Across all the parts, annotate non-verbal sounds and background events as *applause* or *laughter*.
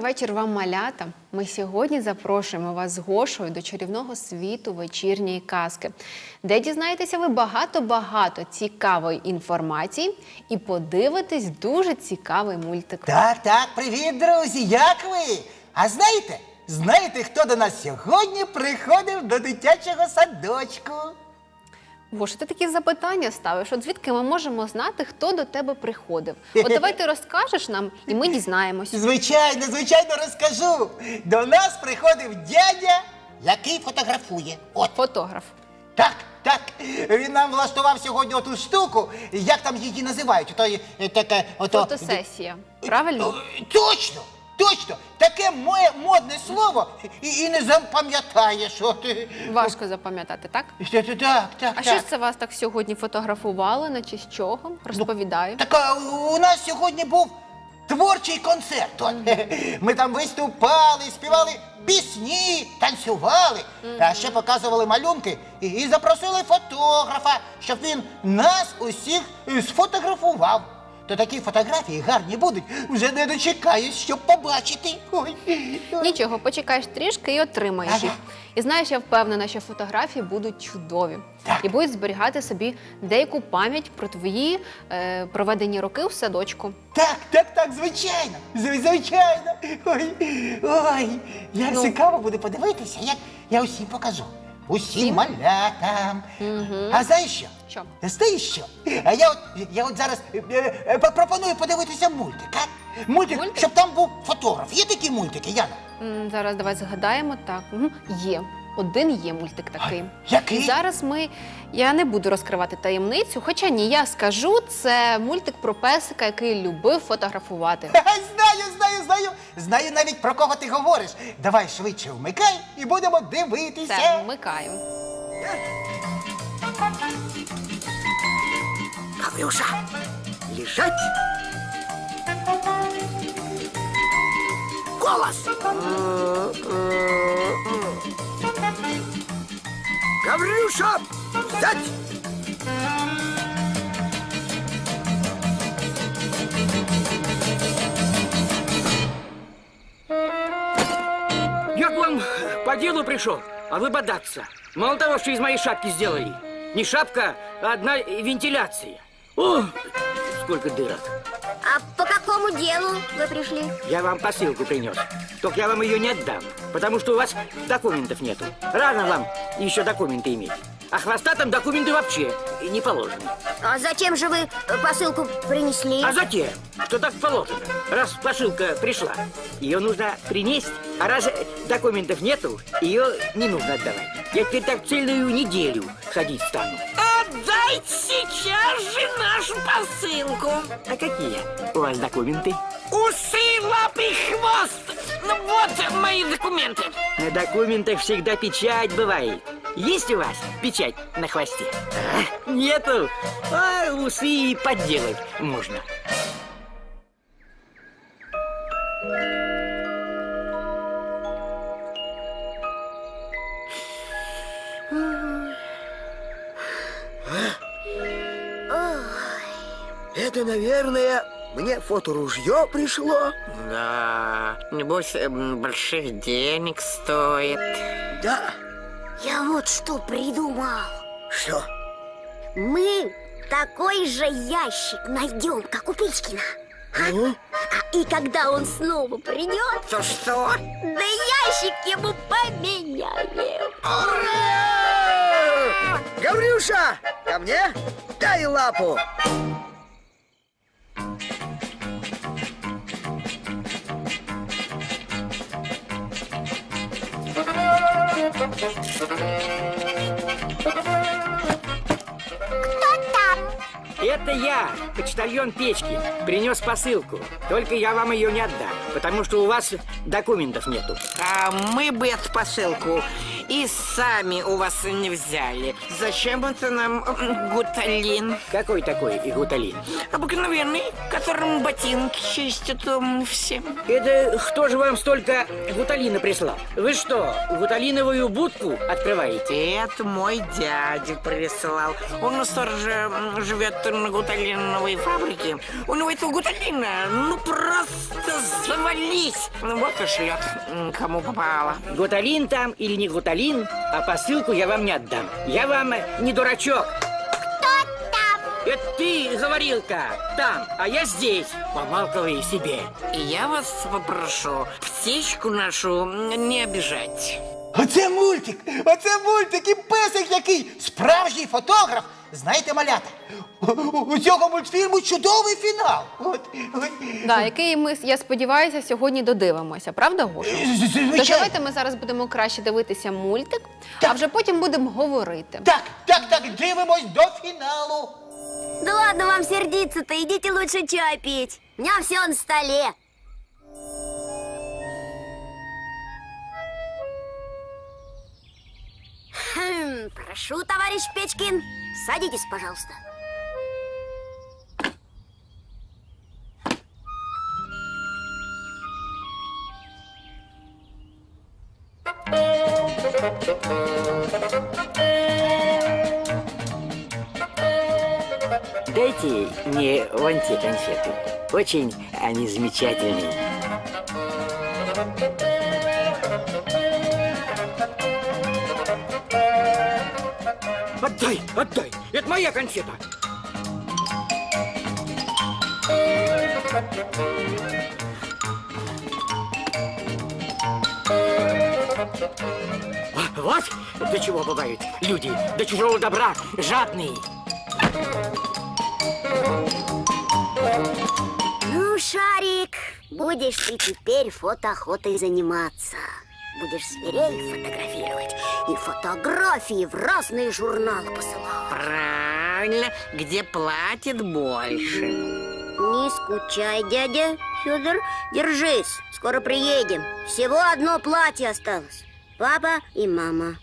Добрий вечір вам, малята. Ми сьогодні запрошуємо вас з Гошою до чарівного світу вечірньої казки, де дізнаєтеся ви багато-багато цікавої інформації і подивитесь дуже цікавий мультик. Так, так, привіт, друзі! Як ви? А знаєте, знаєте, хто до нас сьогодні приходив до дитячого садочку? Гоша, ти такі запитання ставиш. От звідки ми можемо знати, хто до тебе приходив? От *laughs* давай ти розкажеш нам, і ми дізнаємось. Звичайно, звичайно, розкажу. До нас приходив дядя, який фотографує. От Фотограф. так, так. Він нам влаштував сьогодні оту штуку. Як там її називають? Ото, е, таке, ото... Фотосесія. Правильно? Е, Точно! Точно! Таке моє модне слово і, і не запам'ятаєш. Важко запам'ятати, так? Так, так, так. А так. що ж це вас так сьогодні фотографували? На честь чого? Розповідаю. Так а, у нас сьогодні був творчий концерт. От. *laughs* Ми там виступали, співали пісні, танцювали, а ще показували малюнки і, і запросили фотографа, щоб він нас усіх е, сфотографував. То такі фотографії гарні будуть. Вже не дочекаюсь, щоб побачити. Ой. Нічого, почекаєш трішки і отримаєш Ага. їх. І знаєш, я впевнена, що фотографії будуть чудові Так. і будуть зберігати собі деяку пам'ять про твої е, проведені роки у садочку. Так, так, так, звичайно. Зв- Звичайно. Ой, ой, як Ну. цікаво буде подивитися, як я усім покажу. Усім Всім? малятам. А знаєш що? Що? Знаєш що? А я от, я от зараз е, е, е, пропоную подивитися мультик, а? Мультик, Мультик? щоб там був фотограф. Є такі мультики, Яна? М, Зараз давай згадаємо. Так, мгм, є. Один є мультик такий. який? Зараз ми. Я не буду розкривати таємницю, хоча ні, я скажу, це мультик про песика, який любив фотографувати. *laughs* Ха-ха, Знаю, знаю, знаю. Знаю навіть про кого ти говориш. Давай швидше вмикай і будемо дивитися. Це вмикаємо. Гаврюша, лежать. Голос. Гаврюша, взять. Я к вам по делу пришел, а вы бодаться. Мало того, что из моей шапки сделали. Не шапка, а одна вентиляция. О, сколько дырок. А по какому делу вы пришли? Я вам посылку принес. Только я вам ее не отдам, потому что у вас документов нету. Рано вам еще документы иметь. А хвостатым документы вообще не положены. А зачем же вы э, посылку принесли? А затем, что так положено. Раз посылка пришла, ее нужно принести. А раз документов нету, ее не нужно отдавать. Я теперь так целую неделю ходить стану. Отдайте сейчас же нашу посылку. А какие у вас документы? Усы, лапы, хвост. Ну вот мои документы. На документах всегда печать бывает. Есть у вас печать на хвосте? А? Нету. А усы подделать можно. Это, наверное, мне фоторужье пришло. Да, небось, эм, больших денег стоит. Да. Я вот что придумал. Что? Мы такой же ящик найдем, как у Печкина. Ну? А и когда он снова придет, То что? да ящик ему поменяем. Ура! Гаврюша, ко мне? Дай лапу. Это я, почтальон печки, принес посылку. Только я вам ее не отдам, потому что у вас документов нету. А мы бы эту посылку И сами у вас не взяли. Зачем это нам гуталин? Какой такой игуталин? Обыкновенный, которым ботинки чистят м, все. Это кто же вам столько гуталина прислал? Вы что, гуталиновую будку открываете? Это мой дядя прислал. Он у сторожа живет на гуталиновой фабрике. У него этого гуталина, ну просто завались. Вот и шлет, кому попало. Гуталин там или не гуталин, а посылку я вам не отдам. Я вам э, не дурачок. Кто там? Это ты, говорилка, там, а я здесь. Помалковай себе. И я вас попрошу птичку нашу м, не обижать. Оце мультик! Оце мультик і песик який! Справжній фотограф! Знаєте, малята, у, цього мультфільму чудовий фінал. От. Да, який ми, я сподіваюся, сьогодні додивимося, правда, Гоша? З- з- Тож давайте ми зараз будемо краще дивитися мультик, а вже потім будемо говорити. Так, так, так, дивимось до фіналу. Да ладно вам сердиться-то, идите лучше чай пить. У меня все на столе. Прошу, товарищ Печкин, садитесь, пожалуйста. Дайте мне вон те конфеты. Очень они замечательные. Отдай, отдай! Это моя конфета! А, Вот до чего бывают люди, до чужого добра, жадные. Ну, Шарик, будешь ты теперь фотоохотой заниматься. Будешь зверей фотографировать и фотографии в разные журналы посылать. Правильно, где платят больше. Не скучай, дядя Федор. Держись, скоро приедем. Всего одно платье осталось. Папа и мама.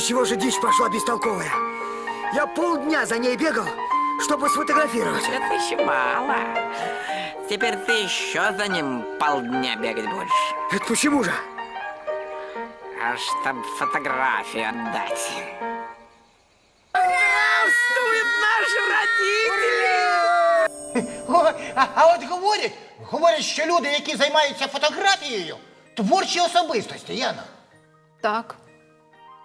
до чего же дичь пошла бестолковая? Я полдня за ней бегал, чтобы сфотографировать. Это еще мало. Теперь ты еще за ним полдня бегать будешь. Это почему же? А чтоб фотографию отдать. Здравствуют наши родители! О, а, а от говорять, говорять, що люди, які займаються фотографією, творчі особистості, Яна. Так.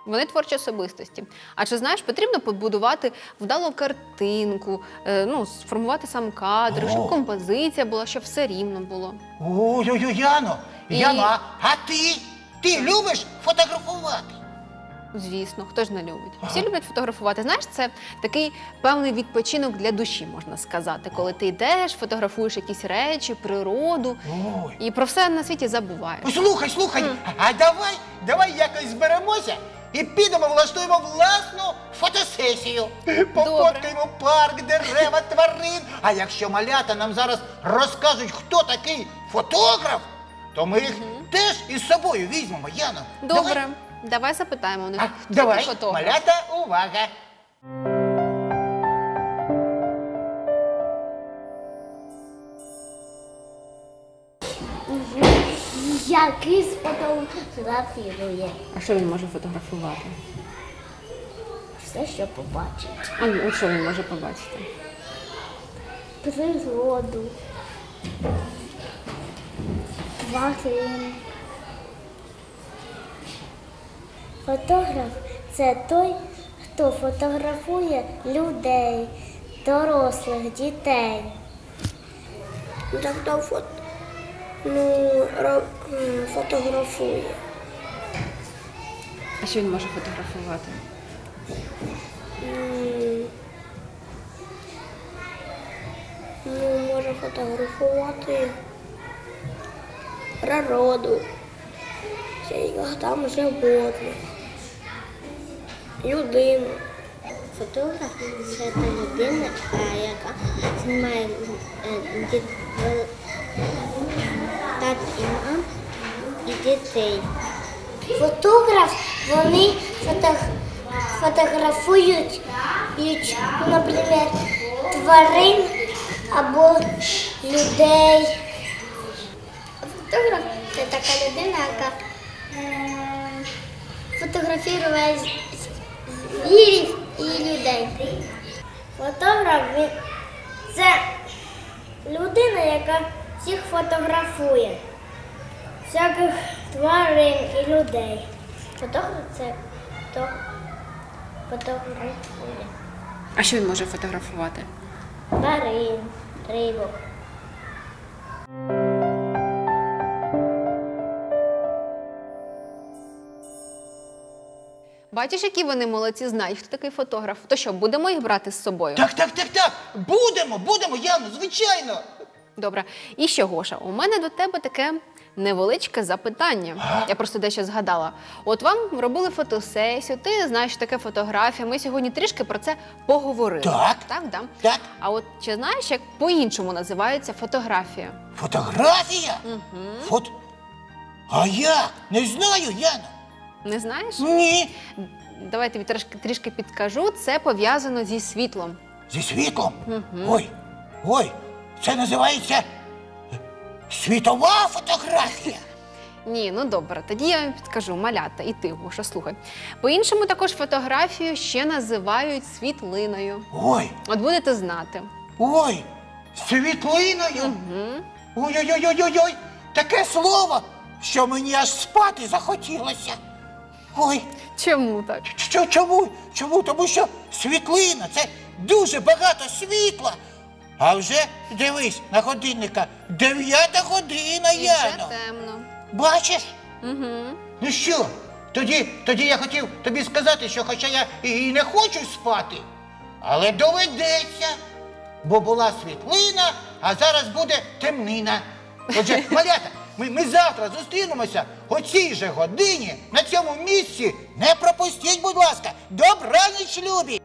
Вони творчі особистості. А чи знаєш, потрібно побудувати вдалу картинку, е, ну, сформувати сам кадр, О. щоб композиція була, щоб все рівно було. Ой-ой-ой, Яно, І- Яна, а ти? Ти любиш фотографувати? Звісно, хто ж не любить. Всі люблять фотографувати. Знаєш, це такий певний відпочинок для душі, можна сказати, коли ти йдеш, фотографуєш якісь речі, природу Ой. і про все на світі забуваєш. Слухай, слухай, а давай, давай якось зберемося і підемо влаштуємо власну фотосесію. Пофоткаємо парк, дерева, тварин. А якщо малята нам зараз розкажуть, хто такий фотограф, то ми їх теж із собою візьмемо, Яна. Добре, Давай. давай, запитаємо у них. А, хто давай, такий фотограф. малята, увага. Який сфотографірує А що він може фотографувати? все, що побачить. А ну, що він може побачити? Природу, тварин. Фотограф це той, хто фотографує людей, дорослих, дітей. Фот... ну, ро... фотографує. А що він може фотографувати? Ну, може фотографувати природу, всяких там животних, людину. Фотограф це та людина, е, яка знімає діт- е, і дітей. Фотограф, вони фото, фотографують, наприклад, тварин або людей. Фотограф це така людина, яка фотографує звірів і людей. Фотограф це людина, яка всіх фотографує всяких тварин і людей. Фотограф це хто фотографує А що він може фотографувати? тварин, рибок. Бачиш, які вони молодці знають, хто такий фотограф. То що, будемо їх брати з собою? Так, так, так, так. Будемо, будемо, Яно, звичайно. Добре. І що, Гоша, у мене до тебе таке невеличке запитання. Я просто дещо згадала. От вам робили фотосесію, ти знаєш, що таке фотографія. Ми сьогодні трішки про це поговорили. Так. Так, да? Так. А от чи знаєш, як по-іншому називається фотографія? Фотографія? Угу. Фот... А я не знаю, Яно. Не знаєш? Ні. Давай тобі трішки, трішки підкажу. Це пов'язано зі світлом. Зі світлом? Мгм. Ой, ой, це називається світова фотографія. Ні, ну добре, тоді я вам підкажу, малята, і ти, Гоша, слухай. По-іншому також фотографію ще називають світлиною. Ой, От будете знати. ой, світлиною. Угу. Ой-ой-ой-ой-ой, таке слово, що мені аж спати захотілося. Ой, Чому так? чому? Чому? Тому що світлина це дуже багато світла. А вже дивись на годинника, дев'ята година, І вже Яно. темно. Бачиш? Угу. Ну що? Тоді, тоді я хотів тобі сказати, що хоча я і не хочу спати, але доведеться. Бо була світлина, а зараз буде темнина. Отже, *laughs* малята, ми, ми завтра зустрінемося о цій же годині на цьому місці. Не пропустіть, будь ласка, добраніч, любі!